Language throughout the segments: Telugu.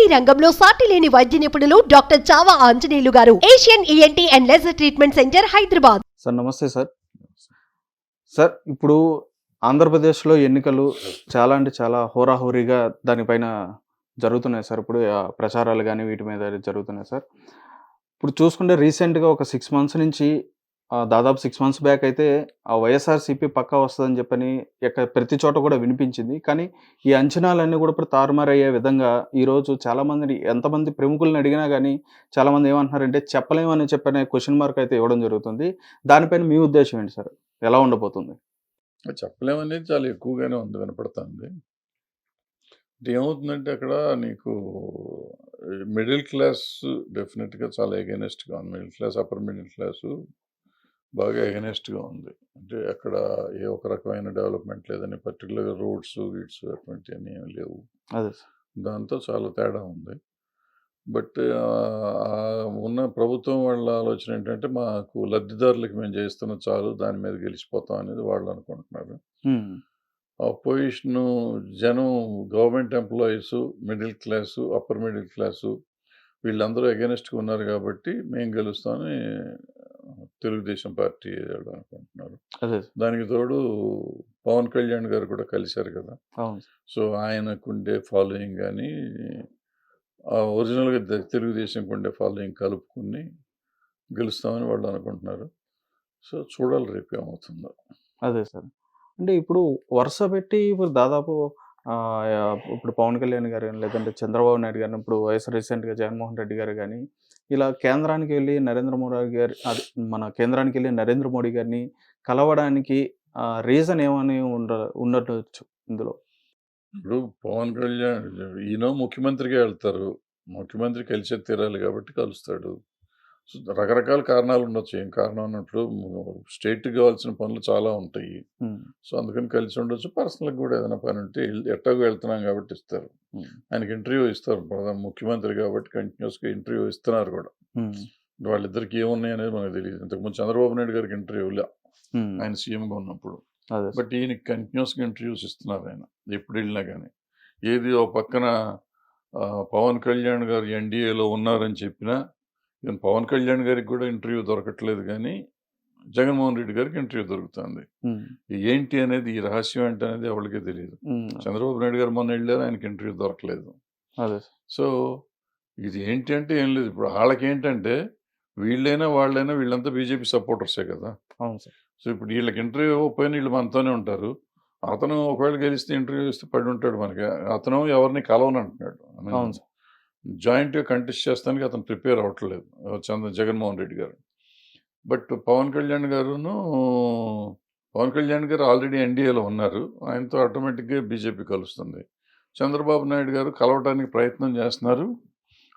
ఈఎన్టీ రంగంలో సాటి లేని వైద్య నిపుణులు doctor Chava Anjaneyulu garu. Asian ENT and laser treatment centre Hyderabad. Sir నమస్తే సార్. సార్ ఇప్పుడు ఆంధ్రప్రదేశ్లో ఎన్నికలు చాలా అంటే చాలా హోరాహోరీగా దానిపైన జరుగుతున్నాయి సార్. ఇప్పుడు ఆ, ప్రచారాలు కానీ వీటి మీద జరుగుతున్నాయి సార్. ఇప్పుడు చూసుకుంటే రీసెంట్గా ఒక సిక్స్ మంత్స్ నుంచి దాదాపు సిక్స్ మంత్స్ బ్యాక్ అయితే ఆ వైఎస్ఆర్సీపీ పక్కా వస్తుందని చెప్పని ఎక్కడ ప్రతి చోట కూడా వినిపించింది. కానీ ఈ అంచనాలన్నీ కూడా ఇప్పుడు తారుమారయ్యే విధంగా ఈరోజు చాలామందిని ఎంతమంది ప్రముఖులను అడిగినా కానీ చాలామంది ఏమంటున్నారంటే చెప్పలేమని చెప్పనే క్వశ్చన్ మార్క్ అయితే ఇవ్వడం జరుగుతుంది. దానిపైన మీ ఉద్దేశం ఏంటి సార్? ఎలా ఉండబోతుంది? చెప్పలేమనేది చాలా ఎక్కువగానే ఉంది వినపడుతుంది. ఏమవుతుందంటే అక్కడ నీకు మిడిల్ క్లాస్ డెఫినెట్గా చాలా ఎగెనెస్ట్గా ఉంది middle class upper middle class బాగా ఎగెనెస్ట్గా ఉంది. అంటే అక్కడ ఏ ఒక రకమైన డెవలప్మెంట్ లేదని పర్టికులర్గా రోడ్స్ వీడ్స్ అటువంటివన్నీ ఏమి లేవు. అదే దాంతో చాలా తేడా ఉంది. బట్ ఉన్న ప్రభుత్వం వాళ్ళ ఆలోచన ఏంటంటే మాకు లబ్ధిదారులకు మేము చేస్తున్న చాలు దాని మీద గెలిచిపోతాం అనేది వాళ్ళు అనుకుంటున్నారు. అపోజిషన్ జనం government employees middle class upper middle class వీళ్ళందరూ అగెనెస్ట్గా ఉన్నారు కాబట్టి మేము గెలుస్తామని తెలుగుదేశం పార్టీ వాళ్ళు అనుకుంటున్నారు. దానికి తోడు పవన్ కళ్యాణ్ గారు కూడా కలిశారు కదా. సో ఆయనకుండే ఫాలోయింగ్ కానీ ఒరిజినల్గా తెలుగుదేశంకి ఉండే ఫాలోయింగ్ కలుపుకుని గెలుస్తామని వాళ్ళు అనుకుంటున్నారు. సో చూడాలి రేపు ఏమవుతుందో. అదే సార్. అంటే ఇప్పుడు వరుస పెట్టి ఇప్పుడు దాదాపు ఇప్పుడు పవన్ కళ్యాణ్ గారు కానీ లేదంటే చంద్రబాబు నాయుడు గారిని ఇప్పుడు వైఎస్ రీసెంట్గా జగన్మోహన్ రెడ్డి గారు కానీ ఇలా కేంద్రానికి వెళ్ళి నరేంద్ర మోడీ గారి అది మన కేంద్రానికి వెళ్ళి నరేంద్ర మోడీ గారిని కలవడానికి రీజన్ ఏమని ఉండ ఉండవచ్చు ఇందులో? ఇప్పుడు పవన్ కళ్యాణ్ ఈయన ముఖ్యమంత్రిగా వెళ్తారు. ముఖ్యమంత్రి కలిసే తీరాలి కాబట్టి కలుస్తాడు. రకరకాల కారణాలు ఉండొచ్చు. ఏం కారణం అన్నప్పుడు స్టేట్కి కావాల్సిన పనులు చాలా ఉంటాయి. సో అందుకని కలిసి ఉండొచ్చు. పర్సనల్గా కూడా ఏదైనా పని ఉంటే ఎట్టాగో వెళ్తున్నాం కాబట్టి ఇస్తారు. ఆయనకి ఇంటర్వ్యూ ఇస్తారు. ప్రధాన ముఖ్యమంత్రి కాబట్టి కంటిన్యూస్గా ఇంటర్వ్యూ ఇస్తున్నారు కూడా. వాళ్ళిద్దరికి ఏమున్నాయి అనేది మనకు తెలియదు. ఇంతకుముందు చంద్రబాబు నాయుడు గారికి ఇంటర్వ్యూ లే. హ్మ్. ఆయన సీఎంగా ఉన్నప్పుడు. బట్ ఈయనకి కంటిన్యూస్గా ఇంటర్వ్యూస్ ఇస్తున్నారు ఆయన. ఎప్పుడు వెళ్ళినా కానీ ఏది ఓ పక్కన పవన్ కళ్యాణ్ గారు ఎన్డీఏలో ఉన్నారని చెప్పినా ఈవెన్ పవన్ కళ్యాణ్ గారికి కూడా ఇంటర్వ్యూ దొరకట్లేదు కానీ జగన్మోహన్ రెడ్డి గారికి ఇంటర్వ్యూ దొరుకుతుంది. ఏంటి అనేది ఈ రహస్యం ఏంటి అనేది ఎవరికీ తెలియదు. చంద్రబాబు నాయుడు గారు మొన్న వెళ్ళారు ఆయనకి ఇంటర్వ్యూ దొరకలేదు. సో ఇది ఏంటి అంటే ఏం లేదు. ఇప్పుడు వాళ్ళకి ఏంటంటే వీళ్ళైనా వాళ్ళైనా వీళ్ళంతా బీజేపీ సపోర్టర్సే కదా. సో ఇప్పుడు వీళ్ళకి ఇంటర్వ్యూ ఇవ్వకపోయినా వీళ్ళు మనతోనే ఉంటారు. అతను ఒకవేళ గెలిస్తే ఇంటర్వ్యూ ఇస్తే పడి ఉంటాడు మనకి. అతను ఎవరిని కలవని అంటున్నాడు అవును సార్. జాయింట్గా కంటెస్ట్ చేస్తానికి అతను ప్రిపేర్ అవ్వట్లేదు. చంద్ర జగన్మోహన్ రెడ్డి గారు. బట్ పవన్ కళ్యాణ్ గారును పవన్ కళ్యాణ్ గారు ఆల్రెడీ ఎన్డీఏలో ఉన్నారు. ఆయనతో ఆటోమేటిక్గా బీజేపీ కలుస్తుంది. చంద్రబాబు నాయుడు గారు కలవటానికి ప్రయత్నం చేస్తున్నారు.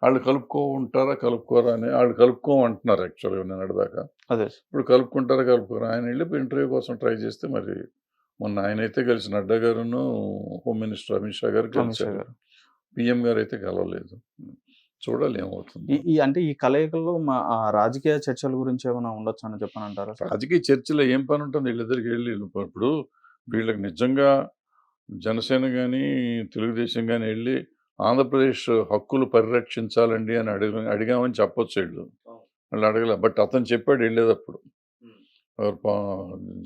వాళ్ళు కలుపుకో ఉంటారా కలుపుకోరా అని వాళ్ళు కలుపుకోమంటున్నారు యాక్చువల్గా నేను అడదాకా అదే. ఇప్పుడు కలుపుకుంటారా కలుపుకోరా? ఆయన వెళ్ళి ఇంటర్వ్యూ కోసం ట్రై చేస్తే మరి మొన్న ఆయన అయితే కలిసి నడ్డా గారును హోమ్ మినిస్టర్ అమిత్ షా గారు కలిసారు పిఎం గారు అయితే కలవలేదు. చూడాలి ఏమవుతుంది ఈ అంటే ఈ కలయికల్లో మా ఆ రాజకీయ చర్చల గురించి ఏమైనా ఉండొచ్చు అని చెప్పనంటారా రాజకీయ చర్చలో ఏం పని ఉంటుంది వీళ్ళిద్దరికి వెళ్ళి ఇప్పుడు వీళ్ళకి నిజంగా జనసేన కానీ తెలుగుదేశం కానీ వెళ్ళి ఆంధ్రప్రదేశ్ హక్కులు పరిరక్షించాలండి అని అడిగ అడిగామని చెప్పొచ్చు వీళ్ళు. వాళ్ళు అడగలే. బట్ అతను చెప్పాడు వెళ్ళేటప్పుడు.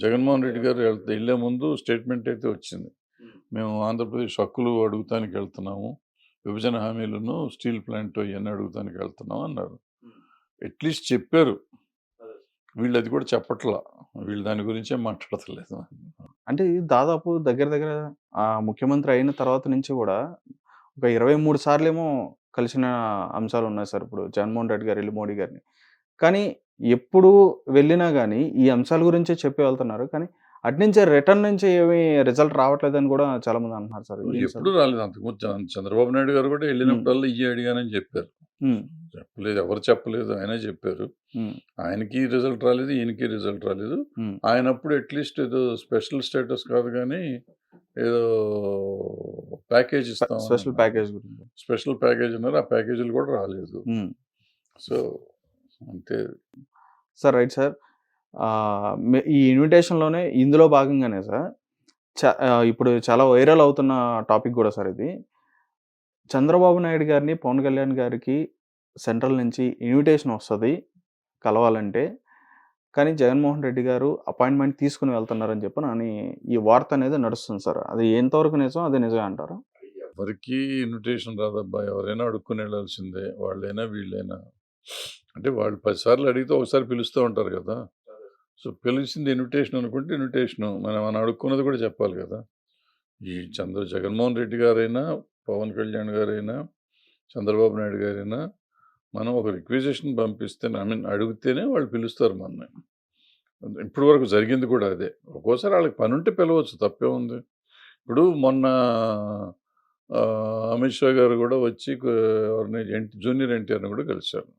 జగన్మోహన్ రెడ్డి గారు వెళ్తే వెళ్ళే ముందు స్టేట్మెంట్ అయితే వచ్చింది. మేము ఆంధ్రప్రదేశ్ హక్కులు అడుగుతానికి వెళ్తున్నాము. విభజన హామీలను స్టీల్ ప్లాంట్ ఇవన్నీ అడుగుతానికి వెళ్తున్నాం అన్నారు. అట్లీస్ట్ చెప్పారు. వీళ్ళు అది కూడా చెప్పట్లా. వీళ్ళు దాని గురించే మాట్లాడతలేదు. అంటే ఇది దాదాపు దగ్గర దగ్గర ఆ ముఖ్యమంత్రి అయిన తర్వాత నుంచి కూడా ఒక ఇరవై మూడు సార్లు ఏమో కలిసిన అంశాలు ఉన్నాయి సార్ ఇప్పుడు జగన్మోహన్ రెడ్డి గారు వెళ్ళి మోడీ గారిని. కానీ ఎప్పుడు వెళ్ళినా కానీ ఈ అంశాల గురించే చెప్పి వెళ్తున్నారు. కానీ అటు నుంచి రిటర్న్ నుంచి ఏమీ రిజల్ట్ రావట్లేదని కూడా చాలా మంది అంటున్నారు సార్? ఎప్పుడు రాలేదు అంతకుముందు చంద్ర- చంద్రబాబు నాయుడు గారు కూడా వెళ్ళినప్పుడల్లా ఇయ్యి అడిగానని చెప్పారు. ఉమ్, చెప్పలేదు ఎవరు చెప్పలేదు ఆయనే చెప్పారు. ఉమ్, ఆయనకి రిజల్ట్ రాలేదు ఈయనకి రిజల్ట్ రాలేదు. ఆయన అప్పుడు అట్లీస్ట్ ఏదో స్పెషల్ స్టేటస్ కాదు కానీ ఏదో ప్యాకేజ్ ఇస్తాం స్పెషల్ ప్యాకేజ్ గురించి. స్పెషల్ ప్యాకేజ్ ఉన్నారు ఆ ప్యాకేజీలు కూడా రాలేదు. సో అంతే. Sir right sir. ఈ ఇన్విటేషన్లోనే ఇందులో భాగంగానే సార్. చ- ఇప్పుడు చాలా వైరల్ అవుతున్న టాపిక్ కూడా సార్ ఇది. చంద్రబాబు నాయుడు గారిని పవన్ కళ్యాణ్ గారికి సెంట్రల్ నుంచి ఇన్విటేషన్ వస్తుంది కలవాలంటే. కానీ జగన్మోహన్ రెడ్డి గారు అపాయింట్మెంట్ తీసుకుని వెళ్తున్నారని చెప్పి అని ఈ వార్త అనేది నడుస్తుంది సార్. అది ఎంతవరకు నిజం అది నిజమే అంటారు? ఎవరికి ఇన్విటేషన్ రాదబ్బా. ఎవరైనా అడుక్కుని వెళ్ళాల్సిందే. వాళ్ళైనా వీళ్ళైనా. అంటే వాళ్ళు పదిసార్లు అడిగితే ఒకసారి పిలుస్తూ ఉంటారు కదా. సో పిలిచింది ఇన్విటేషన్ అనుకుంటే ఇన్విటేషన్ మనం మనం అడుక్కున్నది కూడా చెప్పాలి కదా. ఈ చంద్ర జగన్మోహన్ రెడ్డి గారైనా పవన్ కళ్యాణ్ గారైనా చంద్రబాబు నాయుడు గారైనా మనం ఒక రిక్విజిషన్ పంపిస్తే ఐ మీన్ అడిగితేనే వాళ్ళు పిలుస్తారు మనని ఇప్పటి వరకు జరిగింది కూడా అదే. ఒక్కోసారి వాళ్ళకి పని ఉంటే పిలవచ్చు తప్పే ఉంది. ఇప్పుడు మొన్న అమిత్ షా గారు కూడా వచ్చి ఎవరిని జూనియర్ ఎన్టీఆర్ని కూడా కలిశారు.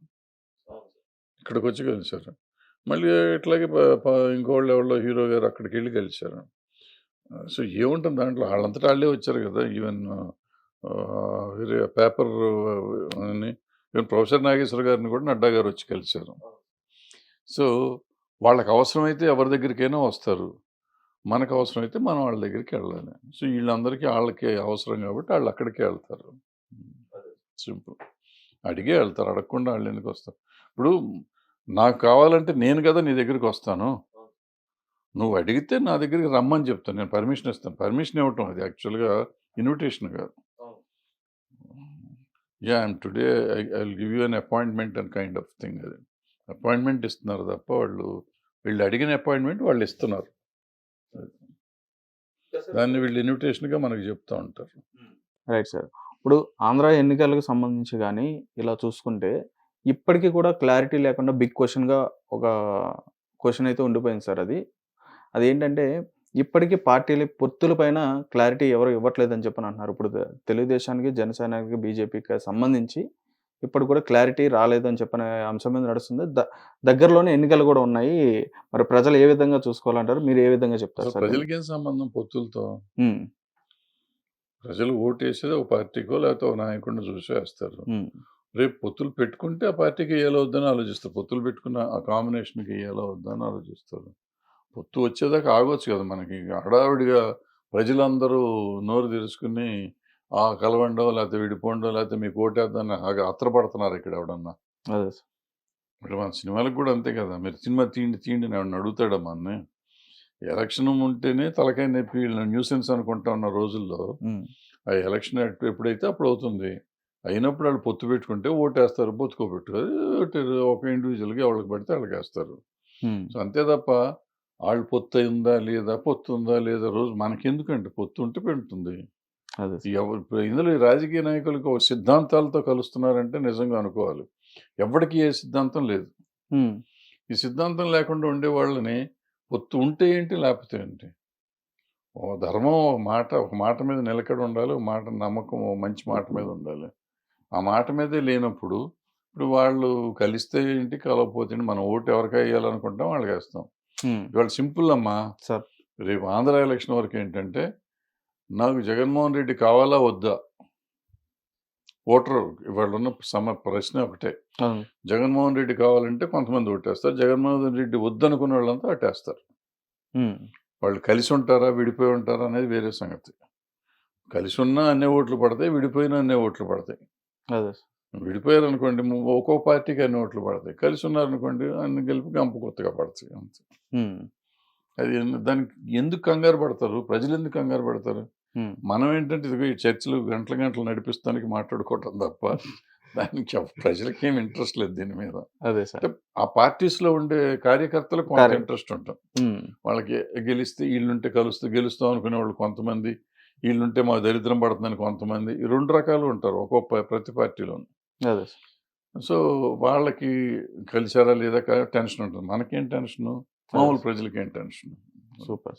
ఇక్కడికి వచ్చి కలిశారు. మళ్ళీ ఇట్లాగే ఇంకోళ్ళు ఎవరో హీరో గారు అక్కడికి వెళ్ళి కలిశారు సో ఏముంటుంది దాంట్లో? వాళ్ళంతటా వాళ్ళే వచ్చారు కదా! ఈవెన్ వేరే పేపర్ అని ఈవెన్ ప్రొఫెసర్ నాగేశ్వర గారిని కూడా నడ్డా గారు వచ్చి కలిశారు. సో వాళ్ళకి అవసరమైతే ఎవరి దగ్గరికైనా వస్తారు. మనకు అవసరమైతే మనం వాళ్ళ దగ్గరికి వెళ్ళాలి. సో వీళ్ళందరికీ వాళ్ళకి అవసరం కాబట్టి వాళ్ళు అక్కడికే వెళ్తారు. సింపుల్. అడిగే వెళ్తారు. అడగకుండా వాళ్ళు ఎందుకు వస్తారు? ఇప్పుడు నాకు కావాలంటే నేను కదా నీ దగ్గరికి వస్తాను. నువ్వు అడిగితే నా దగ్గరికి రమ్మని చెప్తాను. నేను పర్మిషన్ ఇస్తాను. పర్మిషన్ ఇవ్వటం అది యాక్చువల్గా ఇన్విటేషన్ కాదు. Yeah I'm today I I give you an appointment and kind of thing అది. అపాయింట్మెంట్ ఇస్తున్నారు తప్ప వాళ్ళు వీళ్ళు అడిగిన అపాయింట్మెంట్ వాళ్ళు ఇస్తున్నారు. దాన్ని వీళ్ళు ఇన్విటేషన్గా మనకు చెప్తా ఉంటారు. Right sir. ఇప్పుడు ఆంధ్ర ఎన్నికలకు సంబంధించి కానీ ఇలా చూసుకుంటే ఇప్పటికీ కూడా క్లారిటీ లేకుండా బిగ్ క్వశ్చన్గా ఒక క్వశ్చన్ అయితే ఉండిపోయింది సార్ అది. అదేంటంటే ఇప్పటికీ పార్టీల పొత్తుల పైన క్లారిటీ ఎవరు ఇవ్వట్లేదని చెప్పని అంటున్నారు. ఇప్పుడు తెలుగుదేశానికి జనసేనకి బీజేపీకి సంబంధించి ఇప్పుడు కూడా క్లారిటీ రాలేదని చెప్పిన అంశం మీద నడుస్తుంది. దగ్గరలోనే ఎన్నికలు కూడా ఉన్నాయి. మరి ప్రజలు ఏ విధంగా చూసుకోవాలంటారు? మీరు ఏ విధంగా చెప్తారు ప్రజలకి ఏం సంబంధం పొత్తులతో? ప్రజలు ఓటు వేసేది ఒక పార్టీకో లేకపోతే ఒక నాయకుడిని చూసి వేస్తారు. రేపు పొత్తులు పెట్టుకుంటే ఆ పార్టీకి వేయాలో వద్దని ఆలోచిస్తారు. పొత్తులు పెట్టుకున్న ఆ కాంబినేషన్కి వేయాలో వద్దని ఆలోచిస్తారు. పొత్తు వచ్చేదాకా ఆగొచ్చు కదా మనకి. హడావిడిగా ప్రజలందరూ నోరు తెరుచుకుని ఆ కలవండో లేకపోతే విడిపోండో లేకపోతే మీకు ఓటేద్దని అత్రపడుతున్నారు ఇక్కడ ఎవడన్నా. అదే సార్. ఇప్పుడు మన సినిమాలకు కూడా అంతే కదా. మీరు సినిమా తీయండి అని ఎవడన్నా అడుగుతాడమ్మా అన్నీ ఎలక్షన్ ఉంటేనే తలకాయ నొప్పి న్యూసెన్స్ అనుకుంటా ఉన్న రోజుల్లో ఆ ఎలక్షన్ ఎప్పుడైతే అప్పుడు అవుతుంది. అయినప్పుడు వాళ్ళు పొత్తు పెట్టుకుంటే ఓటేస్తారు పొత్తుకోబెట్టు అది ఒకటి ఒక ఇండివిజువల్గా ఎవరికి పడితే వాళ్ళకి వేస్తారు. సో అంతే తప్ప వాళ్ళు పొత్తు ఉందా లేదా పొత్తు ఉందా లేదా రోజు మనకెందుకంటే పొత్తు ఉంటే పెడుతుంది. ఎవరు ఇందులో ఈ రాజకీయ నాయకులకు ఒక సిద్ధాంతాలతో కలుస్తున్నారంటే నిజంగా అనుకోవాలి. ఎవరికి ఏ సిద్ధాంతం లేదు. ఈ సిద్ధాంతం లేకుండా ఉండే వాళ్ళని పొత్తు ఉంటే ఏంటి లేకపోతే ఏంటి? ఓ ధర్మం ఒక మాట ఒక మాట మీద నిలకడ ఉండాలి ఒక మాట నమ్మకం ఓ మంచి మాట మీద ఉండాలి. ఆ మాట మీదే లేనప్పుడు ఇప్పుడు వాళ్ళు కలిస్తే ఏంటి కలవకపోతే ఏంటి మనం ఓటు ఎవరికి వేయాలనుకుంటాం వాళ్ళకి వేస్తాం. ఇవాళ సింపుల్ అమ్మా. సార్. రేపు ఆంధ్ర ఎలక్షన్ వరకు ఏంటంటే నాకు జగన్మోహన్ రెడ్డి కావాలా వద్దా? ఓటర్ ఇవాళ ఉన్న సమ ప్రశ్న ఒకటే. జగన్మోహన్ రెడ్డి కావాలంటే కొంతమంది ఓటేస్తారు. జగన్మోహన్ రెడ్డి వద్దనుకున్న వాళ్ళంతా అటేస్తారు. వాళ్ళు కలిసి ఉంటారా విడిపోయి ఉంటారా అనేది వేరే సంగతి. కలిసి ఉన్నా అన్ని ఓట్లు పడతాయి విడిపోయినా అన్ని ఓట్లు పడతాయి. అదే. విడిపోయారు అనుకోండి ఒక్కో పార్టీకి అన్ని ఓట్లు పడతాయి. కలిసి ఉన్నారనుకోండి అన్ని కలిపి గంప కొత్తగా పడతాయి అంతే. అది దానికి ఎందుకు కంగారు పడతారు? ప్రజలు ఎందుకు కంగారు పడతారు? మనం ఏంటంటే ఇదిగో ఈ చర్చలు గంటల గంటలు నడిపిస్తానికి మాట్లాడుకోవటం తప్ప దానికి ప్రజలకి ఏం ఇంట్రెస్ట్ లేదు దీని మీద. అదే సార్. ఆ పార్టీస్లో ఉండే కార్యకర్తలకు కొంత. ఇంట్రెస్ట్ ఉమ్, వాళ్ళకి గెలిస్తే వీళ్ళుంటే కలుస్తూ గెలుస్తాం అనుకునే వాళ్ళు కొంతమంది వీళ్ళుంటే మా దరిద్రం పడుతుందని కొంతమంది ఈ రెండు రకాలు ఉంటారు ఒక్కో ప- ప్రతి పార్టీలో అదే. సో వాళ్ళకి కలిసారా లేదా టెన్షన్ ఉంటుంది. మనకేం టెన్షన్? మామూలు ప్రజలకి ఏం టెన్షన్? సూపర్